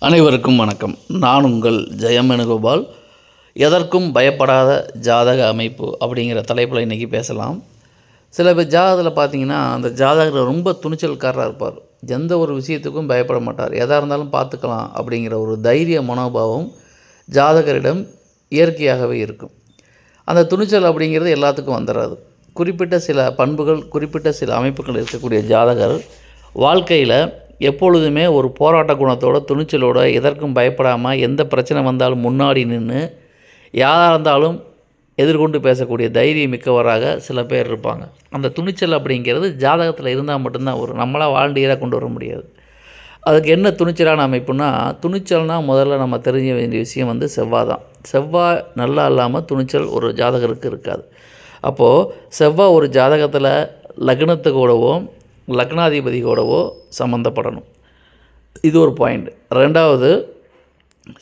அனைவருக்கும் வணக்கம். நான் உங்கள் ஜெயமனுகோபால். எதற்கும் பயப்படாத ஜாதக அமைப்பு அப்படிங்கிற தலைப்பில் இன்றைக்கி பேசலாம். சில பேர் ஜாதகத்தில் பார்த்தீங்கன்னா அந்த ஜாதகர் ரொம்ப துணிச்சல்காரராக இருப்பார். எந்த ஒரு விஷயத்துக்கும் பயப்பட மாட்டார். எதாக இருந்தாலும் பார்த்துக்கலாம் அப்படிங்கிற ஒரு தைரிய மனோபாவம் ஜாதகரிடம் இயற்கையாகவே இருக்கும். அந்த துணிச்சல் அப்படிங்கிறது எல்லாத்துக்கும் வந்துடாது குறிப்பிட்ட சில பண்புகள் குறிப்பிட்ட சில அமைப்புகள் இருக்கக்கூடிய ஜாதகர் வாழ்க்கையில் எப்பொழுதுமே ஒரு போராட்ட குணத்தோட துணிச்சலோட எதற்கும் பயப்படாமல் எந்த பிரச்சனை வந்தாலும் முன்னாடி நின்று யாராக இருந்தாலும் எதிர்கொண்டு பேசக்கூடிய தைரியம் மிக்கவராக சில பேர் இருப்பாங்க. அந்த துணிச்சல் அப்படிங்கிறது ஜாதகத்தில் இருந்தால் மட்டும்தான் ஒரு நம்மளாக வாலண்டியராக கொண்டு வர முடியாது. அதுக்கு என்ன துணிச்சலான அமைப்புனா துணிச்சல்னால் முதல்ல நம்ம தெரிஞ்ச வேண்டிய விஷயம் வந்து செவ்வாய் தான். செவ்வாய் நல்லா இல்லாமல் துணிச்சல் ஒரு ஜாதகருக்கு இருக்காது. அப்போது செவ்வாய் ஒரு ஜாதகத்தில் லக்னத்துக்கூடவோ லக்னாதிபதியோடவோ சம்மந்தப்படணும் இது ஒரு பாயிண்ட் ரெண்டாவது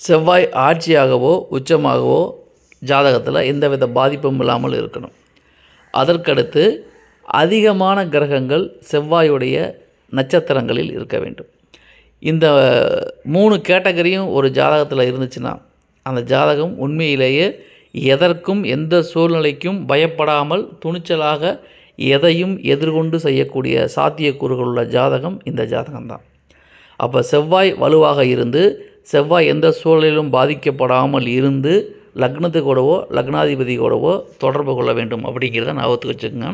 செவ்வாய் ஆட்சியாகவோ உச்சமாகவோ ஜாதகத்தில் எந்தவித பாதிப்பும் இல்லாமல் இருக்கணும். அதற்கடுத்து அதிகமான கிரகங்கள் செவ்வாயுடைய நட்சத்திரங்களில் இருக்க வேண்டும். இந்த மூணு கேட்டகரியும் ஒரு ஜாதகத்தில் இருந்துச்சுன்னா அந்த ஜாதகம் உண்மையிலேயே எதற்கும் எந்த சூழ்நிலைக்கும் பயப்படாமல் துணிச்சலாக எதையும் எதிர்கொண்டு செய்யக்கூடிய சாத்தியக்கூறுகள் உள்ள ஜாதகம் இந்த ஜாதகம்தான். அப்போ செவ்வாய் வலுவாக இருந்து செவ்வாய் எந்த சூழலிலும் பாதிக்கப்படாமல் இருந்து லக்னத்து கூடவோ லக்னாதிபதி கூடவோ தொடர்பு கொள்ள வேண்டும் அப்படிங்கிறத ஞாபகத்துக்கு வச்சுக்கோங்க.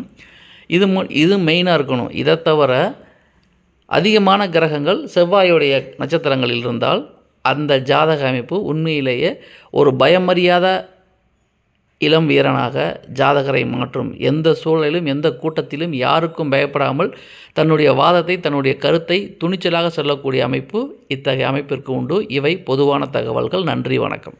இது மு இது மெயினாக இருக்கணும். இதை தவிர அதிகமான கிரகங்கள் செவ்வாயுடைய நட்சத்திரங்களில் இருந்தால் அந்த ஜாதக அமைப்பு உண்மையிலேயே ஒரு பயமறியாத இளம் வீரனாக ஜாதகரை மாற்றும். எந்த சூழலிலும் எந்த கூட்டத்திலும் யாருக்கும் பயப்படாமல் தன்னுடைய வாதத்தை தன்னுடைய கருத்தை துணிச்சலாக சொல்லக்கூடிய அமைப்பு இத்தகைய அமைப்பிற்கு உண்டு. இவை பொதுவான தகவல்கள். நன்றி வணக்கம்.